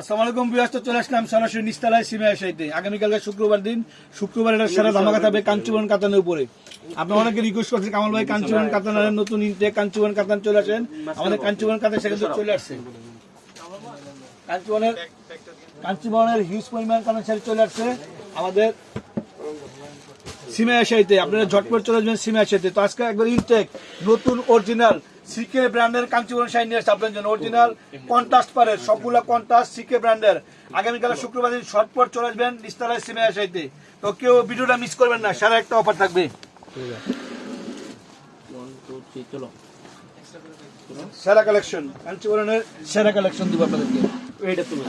আসসালামু আলাইকুম বিয়াস চলে আসলাম সরাসরি নিস্তালায় সিমে আগামীকালকে শুক্রবার দিন শুক্রবার এটা সেরা ধামাকা থাকবে কাঞ্চুবন কাতানের উপরে। আপনার অনেকে রিকোয়েস্ট করছেন কামাল ভাই কাঞ্চুবন কাতানের নতুন কাঞ্চুবন কাতান চলে আসেন। আমাদের কাঞ্চুবন কাতান সেখানে চলে আসছে। কাঞ্চুবনের কাঞ্চুবনের হিউজ পরিমাণ কাতান শাড়ি চলে আসছে। আমাদের সিমে আসাইতে আপনারা ঝটপট চলে আসবেন সিমে আসাইতে তো আজকে একবার ইনটেক নতুন অরিজিনাল সিকে ব্র্যান্ডের কাঞ্চীপুরম শাইন নিয়ে আসছে আপনার জন্য। অরিজিনাল কন্ট্রাস্ট পারের সবগুলো কন্ট্রাস্ট সিকে ব্র্যান্ডের আগামীকাল শুক্রবার দিন ঝটপট চলে আসবেন নিস্তালায় সিমে আসাইতে তো কেউ ভিডিওটা মিস করবেন না সারা একটা অফার থাকবে। সেরা কালেকশন কাঞ্চীপুরমের সেরা কালেকশন দিব আপনাদেরকে। এইটা তুমি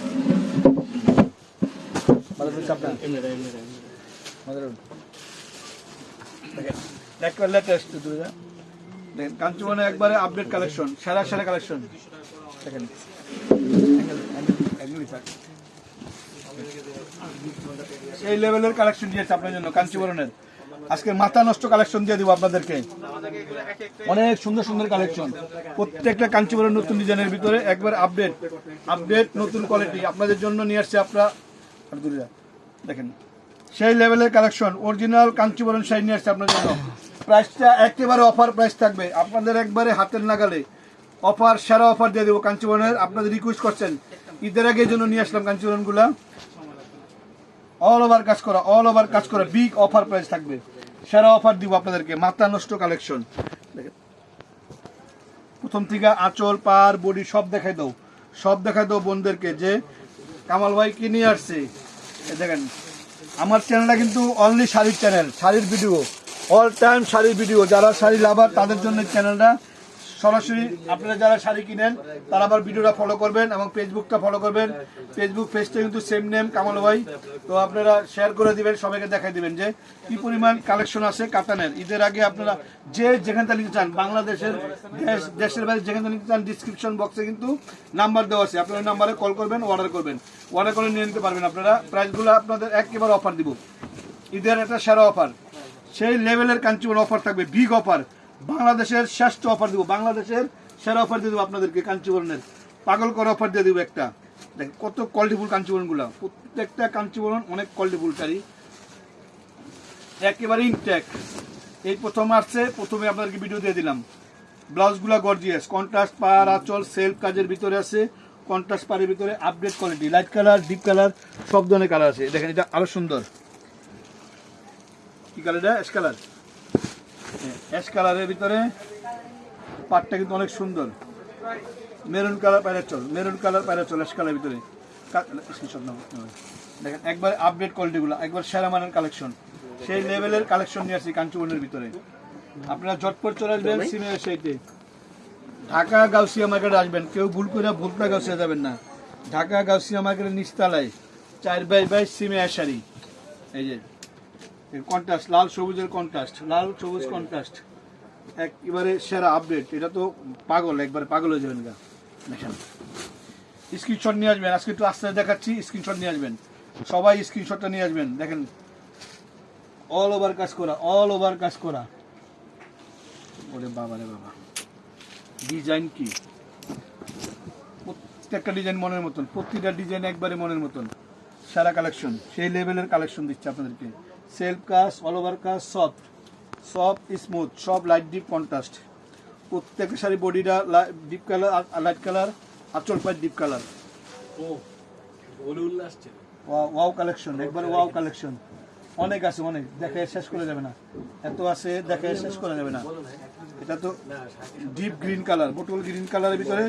ভালো করে চাপ দেন। এমনি এমনি আমাদের দেখেন একবার লেটেস্ট দূরে যা। দেখেন কাঞ্চুমানে একবারে আপডেট কালেকশন সেরা সেরা কালেকশন দেখেন। সেই লেভেলের কালেকশন দিয়েছে আপনার জন্য কাঞ্চিবরণের আজকে মাথা নষ্ট কালেকশন দিয়ে দিব আপনাদেরকে। অনেক সুন্দর সুন্দর কালেকশন প্রত্যেকটা কাঞ্চিবরণ নতুন ডিজাইনের ভিতরে একবার আপডেট আপডেট নতুন কোয়ালিটি আপনাদের জন্য নিয়ে আসছে আপনারা আর দেখেন সেই লেভেলের কালেকশন অরিজিনাল কাঞ্চিবরণ শাড়ি নিয়ে আসছে আপনার জন্য। প্রাইসটা একেবারে অফার প্রাইস থাকবে। আপনাদের একবারে হাতের নাগালে অফার সেরা অফার দিয়ে দেবো কাঞ্চিবরণের আপনাদের রিকোয়েস্ট করছেন, ঈদের আগে জন্য নিয়ে আসলাম কাঞ্চিবরণগুলা অল ওভার কাজ করা অল ওভার কাজ করা বিগ অফার প্রাইস থাকবে। সেরা অফার দিব আপনাদেরকে, মাথা নষ্ট কালেকশন প্রথম থেকে আঁচল, পার, বডি সব দেখাই দাও। সব দেখাই দাও বোনদেরকে যে কামাল ভাই কি নিয়ে আসছে। দেখেন আমার চ্যানেলটা কিন্তু অনলি শাড়ির চ্যানেল শাড়ির ভিডিও অল টাইম শাড়ির ভিডিও যারা শাড়ি লাভার তাদের জন্য চ্যানেলটা সরাসরি আপনারা যারা শাড়ি কিনেন, তারা আবার ভিডিওটা ফলো করবেন এবং ফেসবুকটা ফলো করবেন। ফেসবুক পেজটা কিন্তু সেম নেম কামাল ভাই। তো আপনারা শেয়ার করে দিবেন, সবাইকে দেখাই দিবেন যে কি পরিমাণ কালেকশন আছে কাতানের। ঈদের আগে আপনারা যে যেখান থেকে নিতে চান, বাংলাদেশের দেশ, দেশের বাইরে যেখান থেকে নিতে চান ডিসক্রিপশন বক্সে কিন্তু নাম্বার দেওয়া আছে। আপনারা নাম্বারে কল করবেন অর্ডার করবেন। অর্ডার করে নিয়ে নিতে পারবেন আপনারা। প্রাইসগুলো আপনাদের একেবারে অফার দিব। ঈদের একটা সেরা অফার সেই লেভেলের কাঞ্চিপুর অফার থাকবে বিগ অফার বাংলাদেশের শ্রেষ্ঠ অফার দিব। বাংলাদেশের সেরা অফার দিয়ে দেবো আপনাদেরকে কাঞ্চিপুরনের পাগল করে অফার দিয়ে দেবো একটা। দেখ কত কোয়ালিটিফুল কাঞ্চিপুরনগুলো প্রত্যেকটা কাঞ্চিপুরন অনেক কোয়ালিটিফুল শাড়ি একেবারে ইনটেক এই প্রথম আসছে, প্রথমে আপনাদেরকে ভিডিও দিয়ে দিলাম। ব্লাউজগুলো গর্জিয়াস কন্ট্রাস্ট পার আচল সেলফ কাজের ভিতরে আছে। কন্ট্রাস্ট পারের ভিতরে update quality light colour deep colour সব ধরনের কালার আছে। দেখেন, এটা আরও সুন্দর। কি কালার এটা? কালার অ্যাশ কালারের ভিতরে পাটটা কিন্তু অনেক সুন্দর। মেরুন কালার প্যারাচল মেরুন কালার প্যারাচল অ্যাশ কালারের ভিতরে। দেখেন একবার আপডেট কোয়ালিটিগুলো একবার সেরা মানের কালেকশন সেই লেভেলের কালেকশন নিয়ে আসছি কাঞ্চুবনের ভিতরে। আপনারা ঝটপট চলে আসবেন সিমে সেইতে ঢাকা গাউসিয়া মার্কেটে আসবেন। কেউ ভুল করে ভুলটা গাউসিয়া যাবেন না। ঢাকা গাউসিয়া মার্কেটের নিস্তালায় চার বাই বাই সিমে আশারি এই যে কন্ট্রাস্ট লাল সবুজের কন্ট্রাস্ট লাল সবুজ কন্ট্রাস্ট একেবারে সেরা আপডেট এটা তো পাগল, একবারে পাগল হয়ে যাবেন গা। দেখেন। স্ক্রিনশট নিয়ে আসবেন, আজকে একটু আস্তে আস্তে দেখাচ্ছি স্ক্রিনশট নিয়ে আসবেন। সবাই স্ক্রিনশটটা নিয়ে আসবেন, দেখেন। অল ওভার কাজ করা অল ওভার কাজ করা। ওরে বাবা রে বাবা। ডিজাইন কি? প্রত্যেকটা ডিজাইন মনের মতন, প্রতিটা ডিজাইন একবারে মনের মতন। সারা কালেকশন সেই লেভেলের কালেকশন দিচ্ছে আপনাদেরকে। সেলফ কাজ অল ওভার কাজ সফট সফট স্মুথ সব লাইট ডিপ কন্ট্রাস্ট প্রত্যেকটা শাড়ি বডিটা ডিপ কালার লাইট কালার আঁচল পায় ডিপ কালার ওয়াও কালেকশন একবারে ওয়াও কালেকশন অনেক আছে অনেক। দেখে শেষ করে যাবে না। এত আছে দেখে শেষ করা যাবে না। এটা তো deep green colour bottle green কালারের ভিতরে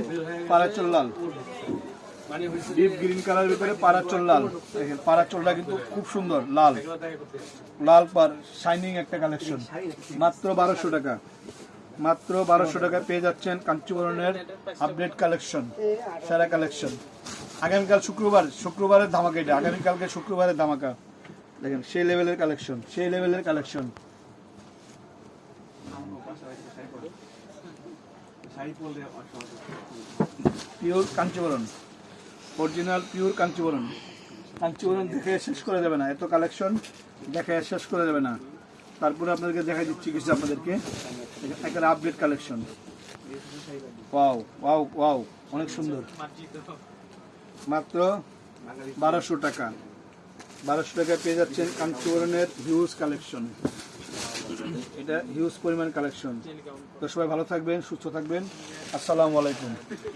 পারাচল লাল। ডিপ গ্রিন কালারের ভিতরে পারাচল লাল। দেখেন পারাচলটা কিন্তু খুব সুন্দর, লাল। লাল পার শাইনিং একটা কালেকশন মাত্র বারোশো টাকা। মাত্র বারোশো টাকা পেয়ে যাচ্ছেন কাঞ্চিবরণের আপডেট কালেকশন সেরা কালেকশন আগামীকাল শুক্রবার, শুক্রবারের ধামাকা এটা। আগামীকালকে শুক্রবারের ধামাকা। দেখেন, সেই লেভেলের কালেকশন সেই লেভেলের collection pure Kanjivaram original pure Kanjivaram Kanjivaram দেখে শেষ করে যাবে না। এত কালেকশন দেখে শেষ করে যাবে না। তারপরে আপনাদেরকে দেখা দিচ্ছি কিছু আপনাদেরকে। একটা update collection wow wow wow অনেক সুন্দর। মাত্র বারোশো টাকা। বারোশো টাকা পেয়ে যাচ্ছেন কাঞ্চিবরণের হিউজ কালেকশন এটা হিউজ পরিমাণ কালেকশন তো সবাই ভালো থাকবেন, সুস্থ থাকবেন। আসসালামু আলাইকুম।